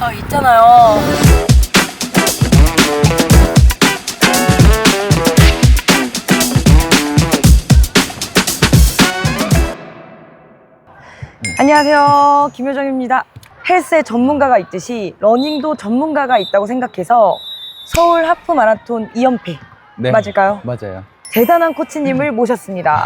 아, 있잖아요. 안녕하세요. 김효정입니다. 헬스의 전문가가 있듯이 러닝도 전문가가 있다고 생각해서 서울 하프 마라톤 2연패 네. 맞을까요? 맞아요. 대단한 코치님을 모셨습니다.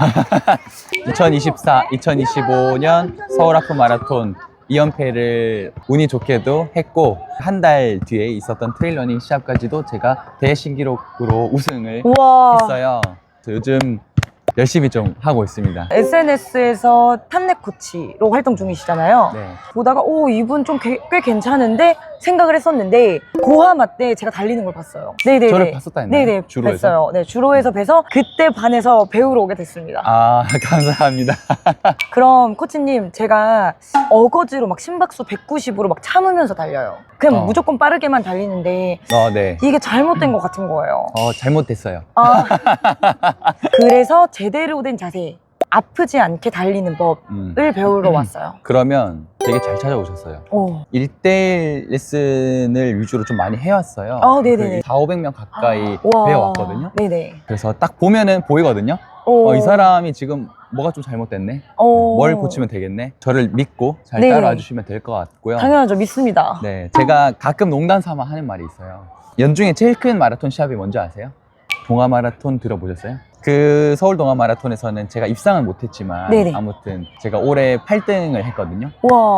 2024, 2025년 서울 하프 마라톤 2연패를 운이 좋게도 했고 한 달 뒤에 있었던 트레일 러닝 시합까지도 제가 대신기록으로 우승을 우와. 했어요. 그래서 요즘 열심히 좀 하고 있습니다. SNS에서 탐내 코치로 활동 중이시잖아요. 네. 보다가 오 이분 좀 꽤 괜찮은데 생각을 했었는데 고하마 때 제가 달리는 걸 봤어요. 네네네. 저를 봤었다 했나요? 네네. 주로에서? 봤어요. 네 주로에서 뵈서 그때 반해서 배우러 오게 됐습니다. 아, 감사합니다. 그럼 코치님 제가 어거지로 막 심박수 190으로 막 참으면서 달려요. 그냥 어. 무조건 빠르게만 달리는데 어, 네. 이게 잘못된 것 같은 거예요. 어, 잘못됐어요. 아, 그래서 제 대로 된 자세, 아프지 않게 달리는 법을 음. 배우러 음. 왔어요. 그러면 되게 잘 찾아오셨어요. 오. 1대1 레슨을 위주로 좀 많이 해왔어요. 아, 네네네. 4, 500명 가까이 와. 배워왔거든요. 네네. 그래서 딱 보면은 보이거든요. 오. 어, 이 사람이 지금 뭐가 좀 잘못됐네. 오. 뭘 고치면 되겠네. 저를 믿고 잘 네. 따라와 주시면 될 것 같고요. 당연하죠. 믿습니다. 네, 제가 가끔 농담 삼아 하는 말이 있어요. 연중에 제일 큰 마라톤 시합이 뭔지 아세요? 동아 마라톤 들어보셨어요? 그 서울 동아 마라톤에서는 제가 입상은 못했지만 네네. 아무튼 제가 올해 8등을 했거든요. 와.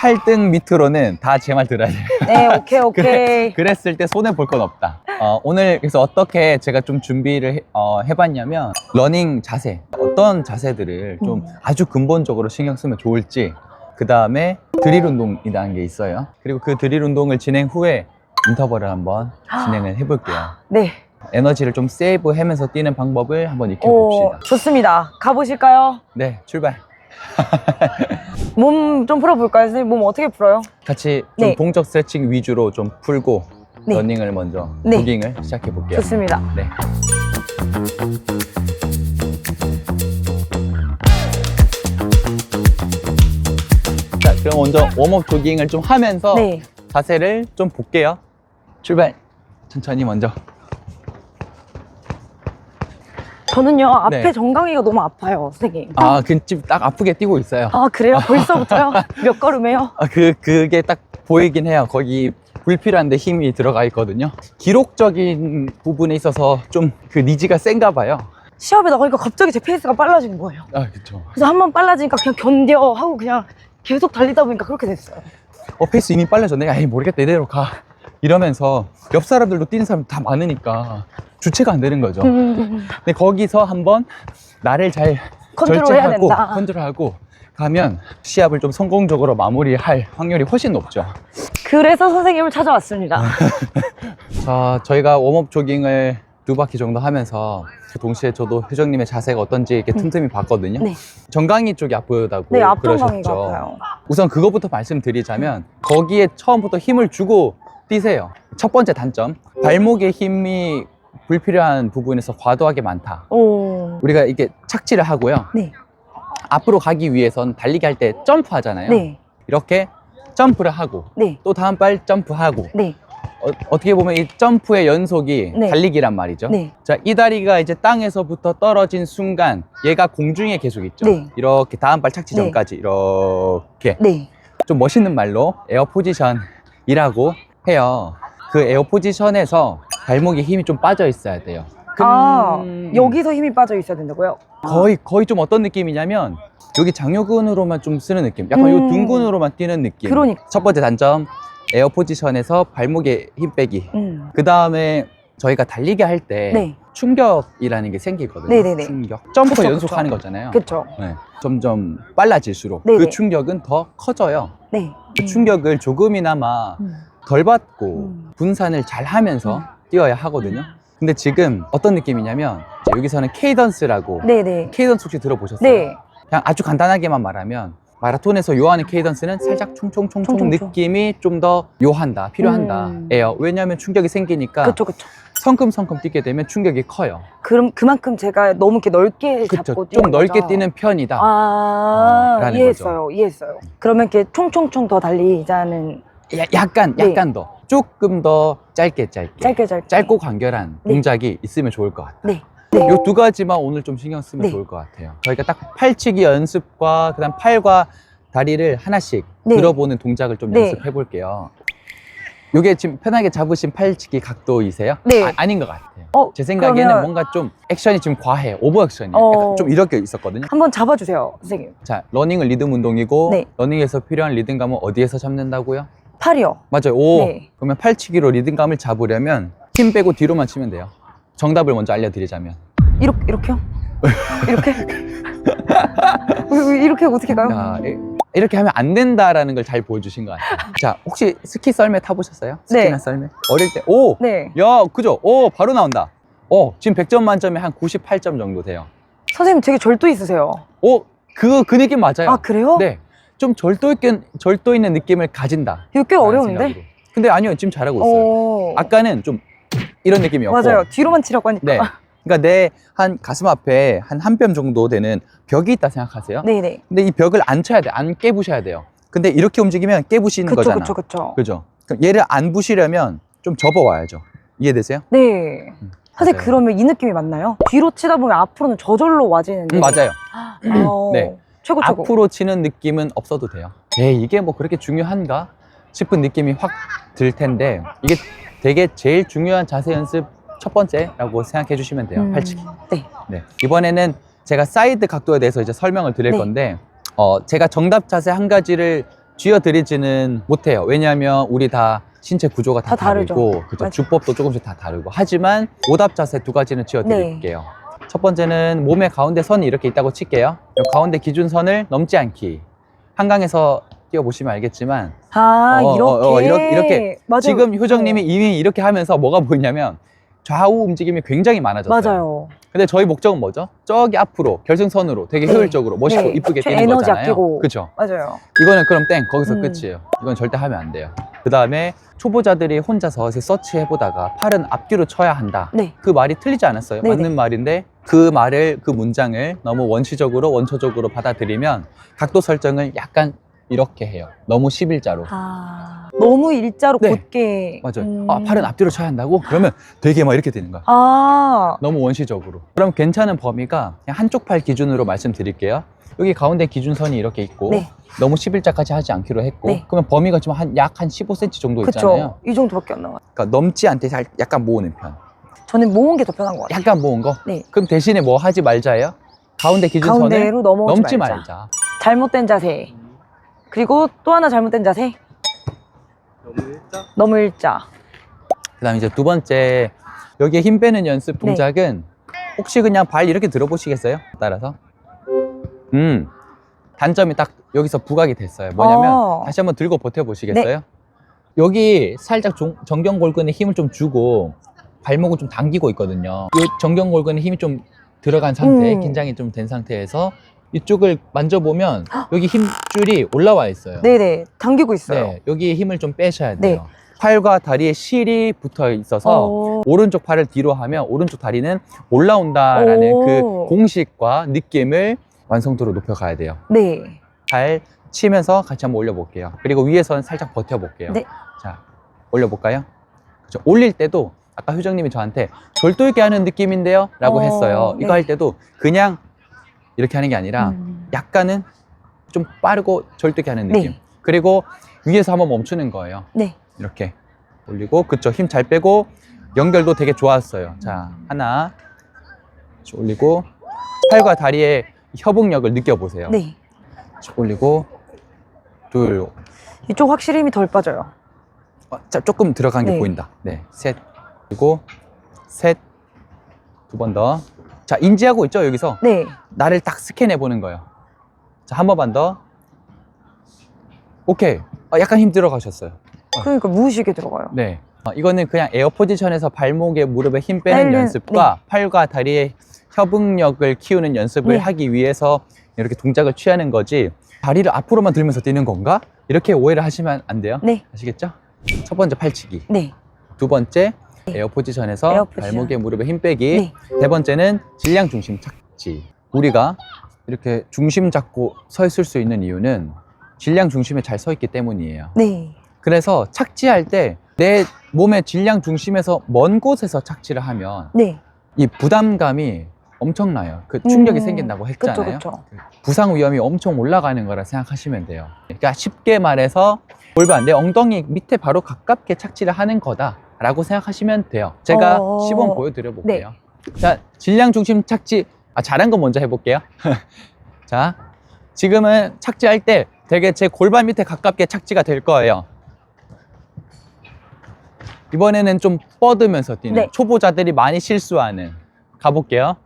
8등 밑으로는 다 제 말 들어야 돼요. 네, 오케이, 오케이. 그랬을 때 손해 볼 건 없다. 어, 오늘 그래서 어떻게 제가 좀 준비를 해, 어, 해봤냐면 러닝 자세 어떤 자세들을 좀 음. 아주 근본적으로 신경 쓰면 좋을지 그 다음에 드릴 운동이라는 게 있어요. 그리고 그 드릴 운동을 진행 후에 인터벌을 한번 진행을 해볼게요. 네. 에너지를 좀 세이브하면서 뛰는 방법을 한번 오, 익혀봅시다. 좋습니다. 가보실까요? 네, 출발. 몸 좀 풀어볼까요, 선생님? 몸 어떻게 풀어요? 같이 좀 네. 동적 스트레칭 위주로 좀 풀고 네. 러닝을 먼저 네. 조깅을 시작해 볼게요. 좋습니다. 네. 자, 그럼 먼저 웜업 조깅을 좀 하면서 네. 자세를 좀 볼게요. 출발. 천천히 먼저. 저는요, 앞에 네. 정강이가 너무 아파요, 선생님. 아, 근집 딱 아프게 뛰고 있어요. 아, 그래요? 벌써부터요? 몇 걸음에요? 아, 그, 그게 딱 보이긴 해요. 거기 불필요한데 힘이 들어가 있거든요. 기록적인 부분에 있어서 좀 그 니즈가 센가 봐요. 시합에 나가니까 갑자기 제 페이스가 빨라진 거예요. 아, 그쵸. 그래서 한 번 빨라지니까 그냥 견뎌 하고 그냥 계속 달리다 보니까 그렇게 됐어요. 어, 페이스 이미 빨라졌네. 아이, 모르겠다. 이대로 가. 이러면서 옆 사람들도 뛰는 사람 다 많으니까 주체가 안 되는 거죠. 음, 근데 거기서 한번 나를 잘 컨트롤해야 절제하고 된다. 컨트롤하고 가면 시합을 좀 성공적으로 마무리할 확률이 훨씬 높죠. 그래서 선생님을 찾아왔습니다. 자, 저희가 웜업 조깅을 두 바퀴 정도 하면서 동시에 저도 효정님의 자세가 어떤지 이렇게 틈틈이 봤거든요. 네. 정강이 쪽이 아프다고 네, 앞전 그러셨죠. 아파요. 우선 그것부터 말씀드리자면 거기에 처음부터 힘을 주고 뛰세요. 첫 번째 단점, 발목에 힘이 불필요한 부분에서 과도하게 많다. 오. 우리가 이게 착지를 하고요. 네. 앞으로 가기 위해선 달리기 할 때 점프 하잖아요. 네. 이렇게 점프를 하고 네. 또 다음 발 점프하고 네. 어, 떻게 보면 이 점프의 연속이 네. 달리기란 말이죠. 네. 자, 이 다리가 이제 땅에서부터 떨어진 순간 얘가 공중에 계속 있죠. 네. 이렇게 다음 발 착지 네. 전까지 이렇게 네. 좀 멋있는 말로 에어 포지션이라고 해요. 그 에어 포지션에서 발목에 힘이 좀 빠져 있어야 돼요. 아, 음, 여기서 힘이 빠져 있어야 된다고요? 거의 거의 좀 어떤 느낌이냐면 여기 장요근으로만 좀 쓰는 느낌. 약간 음. 요 둔근으로만 뛰는 느낌. 그러니까. 첫 번째 단점 에어 포지션에서 발목에 힘 빼기. 음. 그 다음에 저희가 달리기 할 때 네. 충격이라는 게 생기거든요. 네네네. 충격. 점프 그쵸, 연속하는 그쵸. 거잖아요. 그쵸. 네. 점점 빨라질수록 네네. 그 충격은 더 커져요. 네. 그 충격을 조금이나마 음. 덜 받고 음. 분산을 잘 하면서 음. 뛰어야 하거든요. 근데 지금 어떤 느낌이냐면 자, 여기서는 케이던스라고 네네. 케이던스 혹시 들어보셨어요? 네. 그냥 아주 간단하게만 말하면 마라톤에서 요하는 케이던스는 살짝 총총총총 총총총. 느낌이 좀 더 요한다, 필요한다. 음. 예요. 왜냐하면 충격이 생기니까 그쵸, 그쵸. 성큼성큼 뛰게 되면 충격이 커요. 그럼 그만큼 제가 너무 이렇게 넓게 그쵸. 잡고 좀 뛰는 넓게 거죠? 뛰는 편이다. 아, 어, 라는 이해했어요. 이해했어요. 그러면 이렇게 총총총 더 달리자는 야- 약간 네. 약간 더 조금 더 짧게 짧게 짧게 짧게. 짧고 간결한 네. 동작이 있으면 좋을 것 같아요. 네. 네. 요 두 가지만 오늘 좀 신경 쓰면 네. 좋을 것 같아요. 저희가 딱 팔치기 연습과 그다음 팔과 다리를 하나씩 네. 들어보는 동작을 좀 네. 연습해 볼게요. 요게 지금 편하게 잡으신 팔치기 각도이세요? 네. 아, 닌것 같아요. 어, 제 생각에는 그러면 뭔가 좀 액션이 지금 과해, 오버 액션이에요. 어. 약간 좀 이렇게 있었거든요. 한번 잡아주세요, 선생님. 자, 러닝은 리듬 운동이고 네. 러닝에서 필요한 리듬감은 어디에서 잡는다고요? 팔이요. 맞아요. 오. 네. 그러면 팔치기로 리듬감을 잡으려면 힘 빼고 뒤로만 치면 돼요. 정답을 먼저 알려드리자면. 이렇게 이렇게요? 이렇게? 왜- 왜 이렇게 어떻게 가요? 야, 이- 이렇게 하면 안 된다라는 걸 잘 보여주신 것 같아요. 자, 혹시 스키 썰매 타보셨어요? 스키나 네. 썰매? 어릴 때, 오! 네. 야, 그죠? 오, 바로 나온다. 어, 지금 100점 만점에 한 98점 정도 돼요. 선생님 되게 절도 있으세요. 오, 그, 그 느낌 맞아요. 아 그래요? 네. 좀 절도 있게, 절도 있는 느낌을 가진다. 이거 꽤 어려운데? 생각으로. 근데 아니요, 지금 잘하고 있어요. 어. 아까는 좀 이런 느낌이었고. 맞아요. 뒤로만 치라고 하니까. 네. 그러니까 내 한 가슴 앞에 한 한 뼘 정도 되는 벽이 있다 생각하세요. 네네. 근데 이 벽을 안 쳐야 돼. 안 깨부셔야 돼요. 근데 이렇게 움직이면 깨부시는 그쵸 거잖아. 그쵸 그쵸. 그죠? 그럼 얘를 안 부시려면 좀 접어 와야죠. 이해되세요? 네. 음, 선생님 맞아요. 그러면 이 느낌이 맞나요? 뒤로 치다 보면 앞으로는 저절로 와지는데. 음, 맞아요. 아, 네. 최고 최고. 앞으로 치는 느낌은 없어도 돼요. 에 이게 뭐 그렇게 중요한가 싶은 느낌이 확 들 텐데 이게 되게 제일 중요한 자세 연습 첫 번째라고 생각해 주시면 돼요. 음, 팔치기. 네. 네. 이번에는 제가 사이드 각도에 대해서 이제 설명을 드릴 네. 건데, 어, 제가 정답 자세 한 가지를 쥐어드리지는 못해요. 왜냐하면 우리 다 신체 구조가 다, 다 다르죠. 다르고, 그죠? 맞아요. 주법도 조금씩 다 다르고. 하지만 오답 자세 두 가지는 쥐어드릴게요. 네. 첫 번째는 몸의 가운데 선이 이렇게 있다고 칠게요. 이 가운데 기준선을 넘지 않기. 한강에서 뛰어보시면 알겠지만, 아 어, 어, 이렇게. 어, 이렇게- 이렇게. 맞아요. 지금 효정님이 어, 이미 이렇게 하면서 뭐가 보이냐면, 좌우 움직임이 굉장히 많아졌어요. 맞아요. 근데 저희 목적은 뭐죠? 저기 앞으로 결승선으로 되게 네. 효율적으로 멋있고 네. 이쁘게 저 뛰는 에너지 거잖아요. 아끼고. 그렇죠. 맞아요. 이거는 그럼 땡 거기서 음. 끝이에요. 이건 절대 하면 안 돼요. 그 다음에 초보자들이 혼자서 서치해 보다가 팔은 앞뒤로 쳐야 한다. 네. 그 말이 틀리지 않았어요. 네네. 맞는 말인데 그 말을 그 문장을 너무 원시적으로 원초적으로 받아들이면 각도 설정을 약간 이렇게 해요. 너무 11자로. 아 너무 일자로 네. 곧게. 맞아요. 음. 아 팔은 앞뒤로 쳐야 한다고? 그러면 되게 막 이렇게 되는 거야. 아 너무 원시적으로. 그럼 괜찮은 범위가 그냥 한쪽 팔 기준으로 말씀드릴게요. 여기 가운데 기준선이 이렇게 있고 네. 너무 11자까지 하지 않기로 했고 네. 그러면 범위가 지금 한 약 한 15cm 정도 있잖아요. 그쵸. 이 정도밖에 안 나와요. 그러니까 넘지 않게 살- 약간 모으는 편. 저는 모은 게 더 편한 것 같아요. 약간 모은 거. 네. 그럼 대신에 뭐 하지 말자예요? 가운데 기준선을 가운데로 넘어오지 넘지 말자. 말자. 잘못된 자세. 그리고 또 하나 잘못된 자세. 너무 일자. 그다음 이제 두 번째 여기에 힘 빼는 연습 네. 동작은 혹시 그냥 발 이렇게 들어보시겠어요? 따라서 음 단점이 딱 여기서 부각이 됐어요. 뭐냐면 어. 다시 한번 들고 버텨 보시겠어요? 네. 여기 살짝 종- 정경 골근에 힘을 좀 주고 발목을 좀 당기고 있거든요. 이 정경 골근에 힘이 좀 들어간 상태, 음. 긴장이 좀 된 상태에서 이쪽을 만져보면 여기 힘줄이 올라와 있어요. 네네. 당기고 있어요. 네, 여기 힘을 좀 빼셔야 네. 돼요. 팔과 다리에 실이 붙어 있어서 어. 오른쪽 팔을 뒤로 하면 오른쪽 다리는 올라온다라는 오. 그 공식과 느낌을 완성도로 높여가야 돼요. 네. 잘 치면서 같이 한번 올려볼게요. 그리고 위에서는 살짝 버텨볼게요. 네. 자, 올려볼까요? 그죠? 올릴 때도 아까 효정님이 저한테 절도 있게 하는 느낌인데요? 라고 어, 했어요. 이거 네. 할 때도 그냥 이렇게 하는 게 아니라 음. 약간은 좀 빠르고 절도 있게 하는 느낌. 네. 그리고 위에서 한번 멈추는 거예요. 네. 이렇게 올리고 그쵸 힘 잘 빼고 연결도 되게 좋았어요 자 하나 쭉 올리고 팔과 다리의 협응력을 느껴보세요. 네. 쭉 올리고 둘 이쪽 확실히 힘이 덜 빠져요. 어, 자, 조금 들어간 게 네. 보인다. 네 셋. 그리고 셋. 두 번 더. 자 인지하고 있죠 여기서? 네. 나를 딱 스캔해 보는 거예요. 자 한 번만 더. 오케이. 어, 약간 힘 들어가셨어요. 그러니까 무의식에 들어가요. 네. 어, 이거는 그냥 에어 포지션에서 발목에 무릎에 힘 빼는 빼는, 연습과 팔과 다리의 협응력을 키우는 연습을 네. 하기 위해서 이렇게 동작을 취하는 거지 다리를 앞으로만 들면서 뛰는 건가? 이렇게 오해를 하시면 안 돼요. 네. 아시겠죠? 첫 번째 팔치기, 네. 두 번째 에어 포지션에서 에어 포지션. 발목에 무릎에 힘 빼기, 네. 세 번째는 질량 중심 착지. 우리가 이렇게 중심 잡고 서 있을 수 있는 이유는 질량 중심에 잘 서 있기 때문이에요. 네. 그래서 착지할 때 내 몸의 질량 중심에서 먼 곳에서 착지를 하면 네. 이 부담감이 엄청나요. 그 충격이 음, 생긴다고 그쵸, 했잖아요. 그쵸. 부상 위험이 엄청 올라가는 거라 생각하시면 돼요. 그러니까 쉽게 말해서 골반 내 엉덩이 밑에 바로 가깝게 착지를 하는 거다라고 생각하시면 돼요. 제가 어. 시범 보여드려 볼게요. 자, 질량 중심 착지. 아, 잘한 건 먼저 해볼게요. 자, 지금은 착지할 때 되게 제 골반 밑에 가깝게 착지가 될 거예요. 이번에는 좀 뻗으면서 뛰는 네. 초보자들이 많이 실수하는 가볼게요.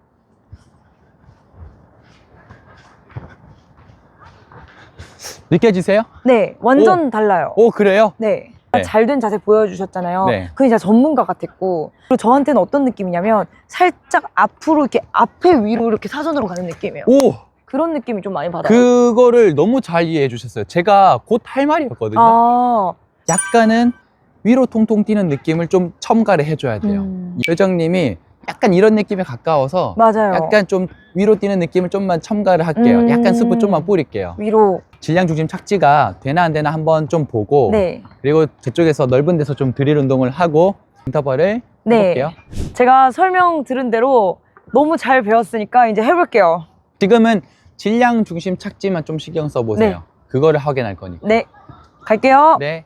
느껴지세요? 네, 완전 달라요. 오 그래요? 네. 네. 잘된 자세 보여주셨잖아요. 네. 그게 진짜 전문가 같았고. 그리고 저한테는 어떤 느낌이냐면 살짝 앞으로 이렇게 앞에 위로 이렇게 사선으로 가는 느낌이에요. 오 그런 느낌이 좀 많이 받아요. 그거를 너무 잘 이해해 주셨어요. 제가 곧 할 말이었거든요. 아, 약간은 위로 통통 뛰는 느낌을 좀 첨가를 해줘야 돼요. 음, 효정님이 약간 이런 느낌에 가까워서 맞아요. 약간 좀 위로 뛰는 느낌을 좀만 첨가를 할게요. 음. 약간 스프 좀만 뿌릴게요. 위로. 질량 중심 착지가 되나 안 되나 한번 좀 보고 네. 그리고 저쪽에서 넓은 데서 좀 드릴 운동을 하고 인터벌을 네. 해볼게요. 제가 설명 들은 대로 너무 잘 배웠으니까 이제 해볼게요. 지금은 질량 중심 착지만 좀 신경 써보세요. 네. 그거를 확인할 거니까. 네. 갈게요. 네.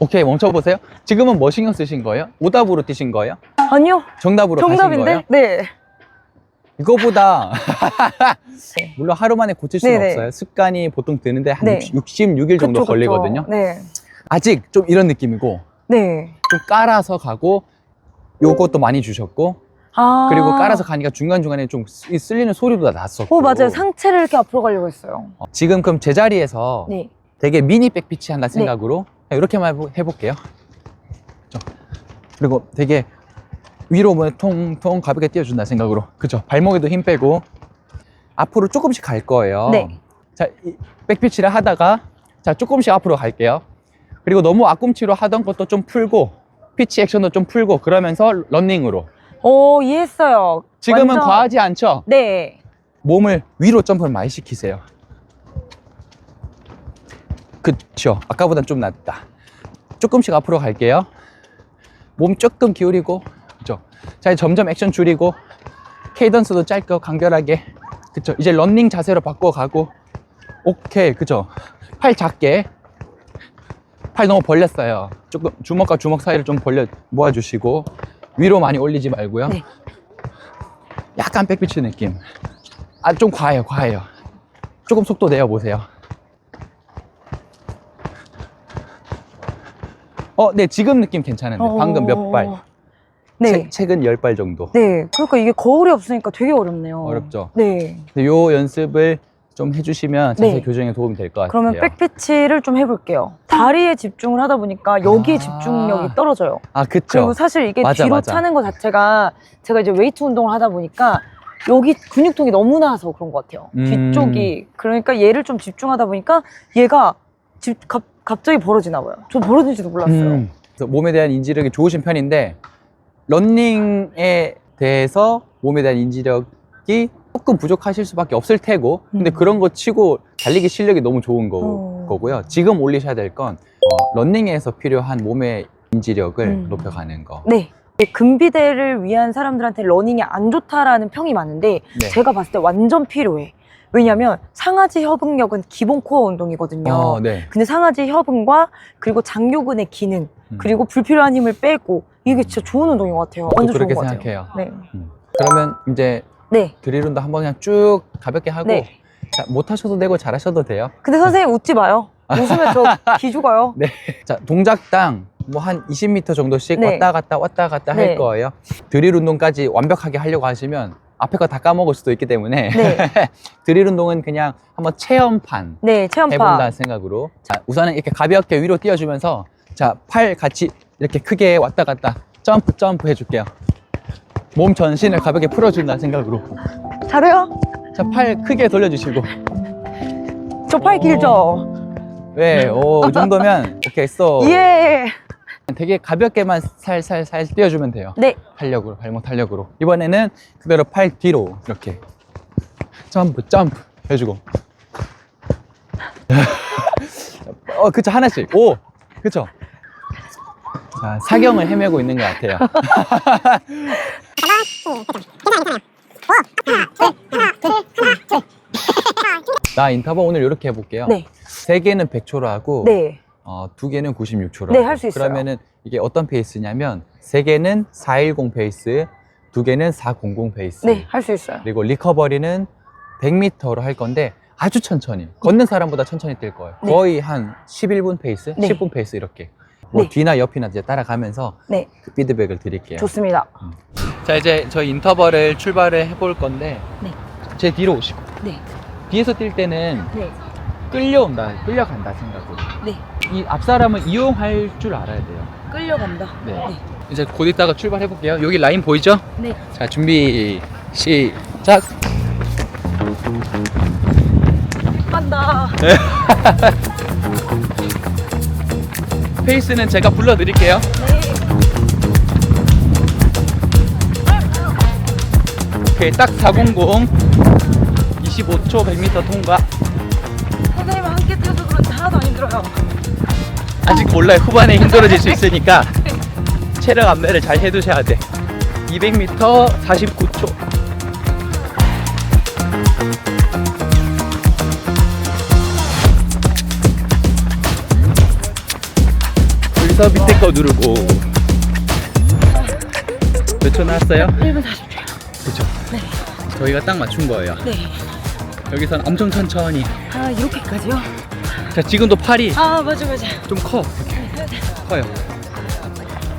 오케이 멈춰보세요. 지금은 뭐 신경 쓰신 거예요? 오답으로 뛰신 거예요? 아니요. 정답으로 가신 거예요? 정답인데? 네. 이거보다 물론 하루 만에 고칠 수는 네네. 없어요. 습관이 보통 드는데 한 네. 66일 정도 그쵸, 그쵸. 걸리거든요. 네. 아직 좀 이런 느낌이고 네. 좀 깔아서 가고 요것도 많이 주셨고 아. 그리고 깔아서 가니까 중간중간에 좀 쓰- 이 쓸리는 소리도 났었고 어, 맞아요. 상체를 이렇게 앞으로 가려고 했어요. 어, 지금 그럼 제자리에서 네. 되게 미니 백피치 한다 생각으로 이렇게만 해보- 해볼게요? 그리고 되게 위로 뭐 통통 가볍게 띄워준다 생각으로 그죠 발목에도 힘 빼고 앞으로 조금씩 갈 거예요 네. 자이 백피치를 하다가 자 조금씩 앞으로 갈게요 그리고 너무 앞꿈치로 하던 것도 좀 풀고 피치 액션도 좀 풀고 그러면서 런닝으로 오, 이해했어요. 지금은 완전- 과하지 않죠? 네. 몸을 위로 점프를 많이 시키세요. 그쵸. 아까보단 좀 낫다. 조금씩 앞으로 갈게요. 몸 조금 기울이고, 그쵸. 자, 이제 점점 액션 줄이고, 케이던스도 짧고 간결하게. 그쵸. 이제 런닝 자세로 바꿔가고, 오케이. 그쵸. 팔 작게. 팔 너무 벌렸어요. 조금 주먹과 주먹 사이를 좀 벌려 모아주시고, 위로 많이 올리지 말고요. 네. 약간 백피치 느낌. 아, 좀 과해요, 과해요. 조금 속도 내어 보세요. 어, 네, 지금 느낌 괜찮은데. 방금 몇 발? 네. 채- 최근 열 발 정도. 네. 그러니까 이게 거울이 없으니까 되게 어렵네요. 어렵죠? 네. 근데 요 연습을 좀 해주시면 자세 네. 교정에 도움이 될 것 같아요. 그러면 백피치를 좀 해볼게요. 다리에 집중을 하다 보니까 여기에 아. 집중력이 떨어져요. 아, 그쵸. 그리고 사실 이게 맞아, 뒤로 맞아. 차는 것 자체가 제가 이제 웨이트 운동을 하다 보니까 여기 근육통이 너무 나서 그런 것 같아요. 음. 뒤쪽이. 그러니까 얘를 좀 집중하다 보니까 얘가 집, 갑, 갑자기 벌어지나 봐요. 저 벌어진지도 몰랐어요. 음. 그래서 몸에 대한 인지력이 좋으신 편인데 런닝에 대해서 몸에 대한 인지력이 조금 부족하실 수밖에 없을 테고 근데 음. 그런 거 치고 달리기 실력이 너무 좋은 거, 어. 거고요 지금 올리셔야 될건 어, 런닝에서 필요한 몸의 인지력을 음. 높여가는 거 네. 금비대를 위한 사람들한테 러닝이 안 좋다라는 평이 많은데 네. 제가 봤을 때 완전 필요해. 왜냐면 상하지 협응력은 기본 코어 운동이거든요. 어, 네. 근데 상하지 협응과 그리고 장요근의 기능 음. 그리고 불필요한 힘을 빼고 이게 진짜 좋은 운동인 것 같아요. 완전 그렇게 좋은 것 같아요. 생각해요 네. 그러면 이제 네. 드릴운도 한번 그냥 쭉 가볍게 하고 네. 자, 못 하셔도 되고 잘 하셔도 돼요 근데 선생님 웃지 마요. 웃으면 저 기 죽어요. 네. 자, 동작당 뭐 한 20m 정도씩 네. 왔다 갔다 왔다 갔다 할 네. 거예요. 드릴 운동까지 완벽하게 하려고 하시면 앞에 거 다 까먹을 수도 있기 때문에 네. 드릴 운동은 그냥 한번 체험판 네, 체험파. 해본다는 생각으로 자, 우선은 이렇게 가볍게 위로 띄워주면서 자, 팔 같이 이렇게 크게 왔다 갔다 점프 점프 해줄게요. 몸 전신을 가볍게 풀어준다는 생각으로 잘해요? 자, 팔 크게 돌려주시고 저 팔 길죠? 네, 오, 이 정도면 오케이, 써. 예. 되게 가볍게만 살살살 띄워주면 돼요. 네. 탄력으로, 발목 탄력으로. 이번에는 그대로 팔 뒤로 이렇게 점프, 점프 해주고. 어, 그쵸. 하나씩. 오! 그쵸. 자, 사경을 헤매고 있는 것 같아요. 나 인터벌 오늘 이렇게 해볼게요. 네. 세 개는 100초로 하고 네. 어, 두 개는 96초로. 네, 할 수 있어요. 그러면은 이게 어떤 페이스냐면 세 개는 410 페이스, 두 개는 400 페이스. 네, 할 수 있어요. 그리고 리커버리는 100m로 할 건데 아주 천천히. 걷는 사람보다 천천히 뛸 거예요. 네. 거의 한 11분 페이스, 네. 10분 페이스 이렇게. 뭐 네. 뒤나 옆이나 이제 따라가면서 네. 그 피드백을 드릴게요. 좋습니다. 자, 이제 저희 인터벌을 출발을 해볼 건데 네. 제 뒤로 오시고 네. 뒤에서 뛸 때는 네. 끌려온다, 끌려간다 생각으로. 네. 이 앞사람은 이용할 줄 알아야 돼요. 끌려간다. 네. 이제 곧 있다가 출발해 볼게요. 여기 라인 보이죠? 네. 자, 준비 시작. 간다. 페이스는 제가 불러 드릴게요. 네. 오케이, 딱 400. 25초 100m 통과. 선생님 함께 뛰어서 그런지 하나도 안 힘들어요. 아직 몰라요. 후반에 힘들어질 수 있으니까 체력 안매를 잘 해두셔야 돼. 200m 49초. 여기서 밑에 거 누르고 몇 초 나왔어요? 1분 40초. 그렇죠. 네. 저희가 딱 맞춘 거예요. 네. 여기선 엄청 천천히. 아, 이렇게까지요? 자, 지금도 팔이 아, 맞아, 맞아. 좀 커. 커요.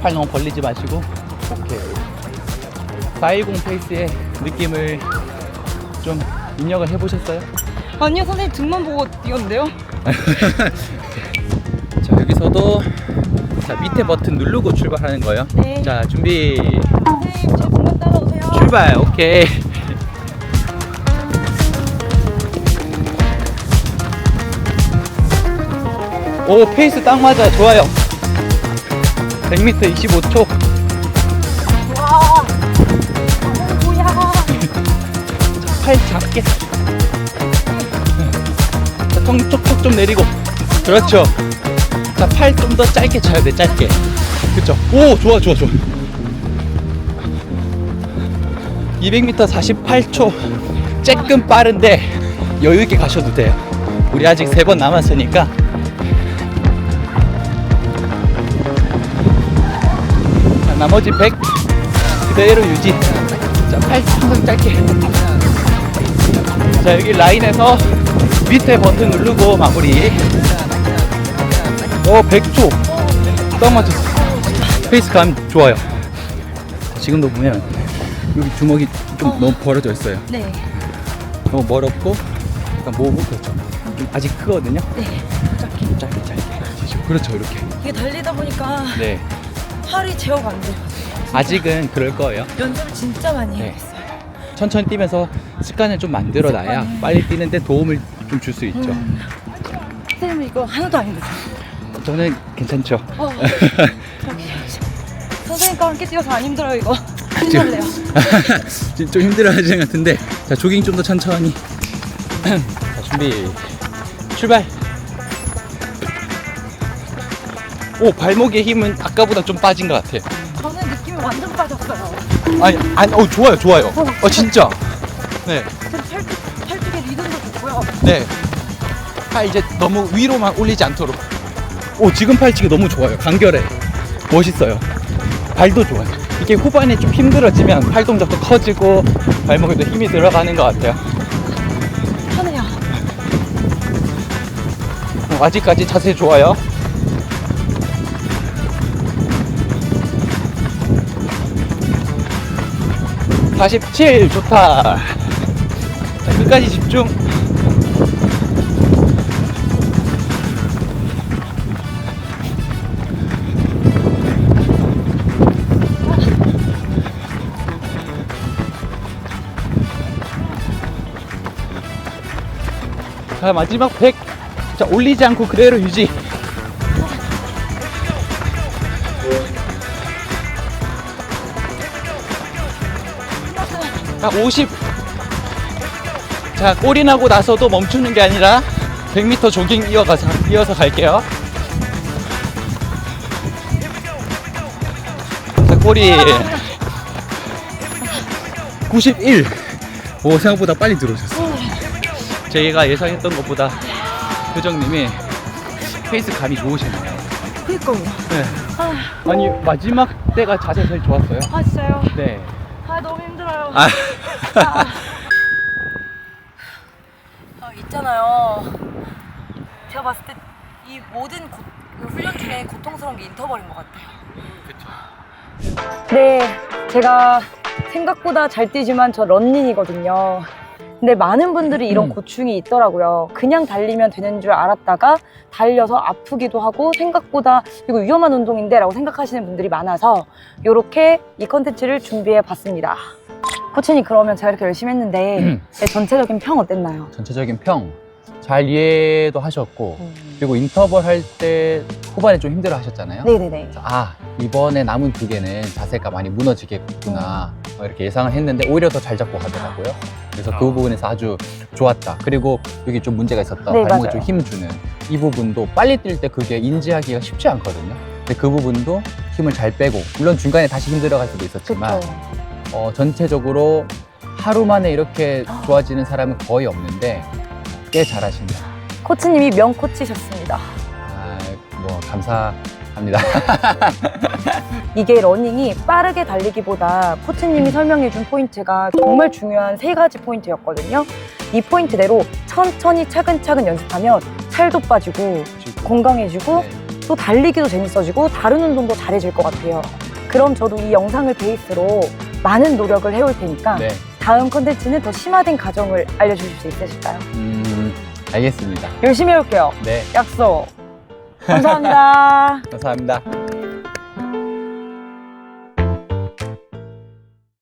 팔 너무 벌리지 마시고. 오케이. 410 페이스의 느낌을 좀 입력을 해보셨어요? 아니요, 선생님 등만 보고 뛰었는데요? 자, 여기서도 자, 밑에 버튼 누르고 출발하는 거예요. 네. 자, 준비. 선생님, 제 등만 따라오세요. 출발. 오케이. 오, 페이스 딱 맞아. 좋아요. 100m 25초. 와. 어, 뭐야. 팔 작게. 자, 통 톡톡 좀 내리고. 그렇죠. 자, 팔 좀 더 짧게 쳐야 돼, 짧게. 그쵸. 오, 좋아, 좋아, 좋아. 200m 48초. 조금 빠른데 여유있게 가셔도 돼요. 우리 아직 세 번 남았으니까. 나머지 100 그대로 유지. 자, 팔 항상 짧게. 자 여기 라인에서 밑에 버튼 누르고 마무리. 어 100초. 딱 맞췄어. 페이스 감 좋아요. 지금도 보면 여기 주먹이 좀 너무 벌어져 있어요. 네. 너무 멀었고 약간 모으고 그렇죠. 좀 아직 크거든요. 네. 짧게 짧게. 짧게. 그렇죠 이렇게. 이게 달리다 보니까 네 팔이 제어가 안 돼요. 아직은 그럴 거예요 연습을 진짜 많이 네. 해봤어요. 천천히 뛰면서 습관을 좀 만들어 놔야 습관을. 빨리 뛰는데 도움을 좀 줄 수 있죠 음. 선생님 이거 하나도 안 힘들어요. 저는 괜찮죠 어. 저기, 선생님과 함께 뛰어서 안 힘들어요 이거. 힘들래요. 지금 좀 힘들어 하시는 것 같은데 자 조깅 좀 더 천천히 자 준비 출발 오 발목의 힘은 아까보다 좀 빠진 것 같아요. 저는 느낌이 완전 빠졌어요. 아니 아니 어 좋아요 좋아요. 어 진짜. 저 팔뚝, 팔뚝의 리듬도 좋고요. 네네팔 이제 너무 위로만 올리지 않도록. 오 지금 팔찌가 너무 좋아요. 간결해. 멋있어요. 발도 좋아요. 이게 후반에 좀 힘들어지면 팔 동작도 커지고 발목에도 힘이 들어가는 것 같아요. 편해요. 어, 아직까지 자세 좋아요. (47) 좋다. 자, 끝까지 집중. 자 마지막 100 자 올리지 않고 그대로 유지 자, 50. 자, 골이 나고 나서도 멈추는 게 아니라 100m 조깅 이어가서, 이어서 갈게요. 자, 골이 91. 오, 생각보다 빨리 들어오셨어. 저희가 예상했던 것보다 표정님이 페이스 감이 좋으시네요. 그니까요. 네. 아니, 마지막 때가 자세 제일 좋았어요. 아, 진짜요? 네. 아, 너무 힘들어요. 아. 아, 있잖아요. 제가 봤을 때 이 모든 고- 그 훈련 중에 고통스러운 게 인터벌인 것 같아요. 네, 제가 생각보다 잘 뛰지만 저 런닝이거든요. 근데 많은 분들이 이런 음. 고충이 있더라고요. 그냥 달리면 되는 줄 알았다가 달려서 아프기도 하고 생각보다 이거 위험한 운동인데 라고 생각하시는 분들이 많아서 이렇게 이 컨텐츠를 준비해 봤습니다. 코치님 그러면 제가 이렇게 열심히 했는데 음. 제 전체적인 평 어땠나요? 전체적인 평 잘 이해도 하셨고 음. 그리고 인터벌 할 때 후반에 좀 힘들어 하셨잖아요. 네네네. 아 이번에 남은 두 개는 자세가 많이 무너지겠구나 어, 이렇게 예상을 했는데 오히려 더 잘 잡고 가더라고요. 그래서 그 부분에서 아주 좋았다. 그리고 여기 좀 문제가 있었던 네, 발목에 맞아요. 좀 힘 주는 이 부분도 빨리 뛸 때 그게 인지하기가 쉽지 않거든요. 근데 그 부분도 힘을 잘 빼고 물론 중간에 다시 힘들어갈 수도 있었지만 그렇죠. 어, 전체적으로 하루 만에 이렇게 좋아지는 사람은 거의 없는데 꽤 잘하신다. 코치님이 명코치셨습니다. 아, 뭐 감사합니다. 이게 러닝이 빠르게 달리기보다 코치님이 설명해준 포인트가 정말 중요한 세 가지 포인트였거든요. 이 포인트대로 천천히 차근차근 연습하면 살도 빠지고 건강해지고 네. 또 달리기도 재밌어지고 다른 운동도 잘해질 것 같아요. 그럼 저도 이 영상을 베이스로 많은 노력을 해올 테니까 네. 다음 컨텐츠는 더 심화된 과정을 알려주실 수 있으실까요? 음, 알겠습니다. 열심히 해올게요. 네, 약속. 감사합니다. 감사합니다.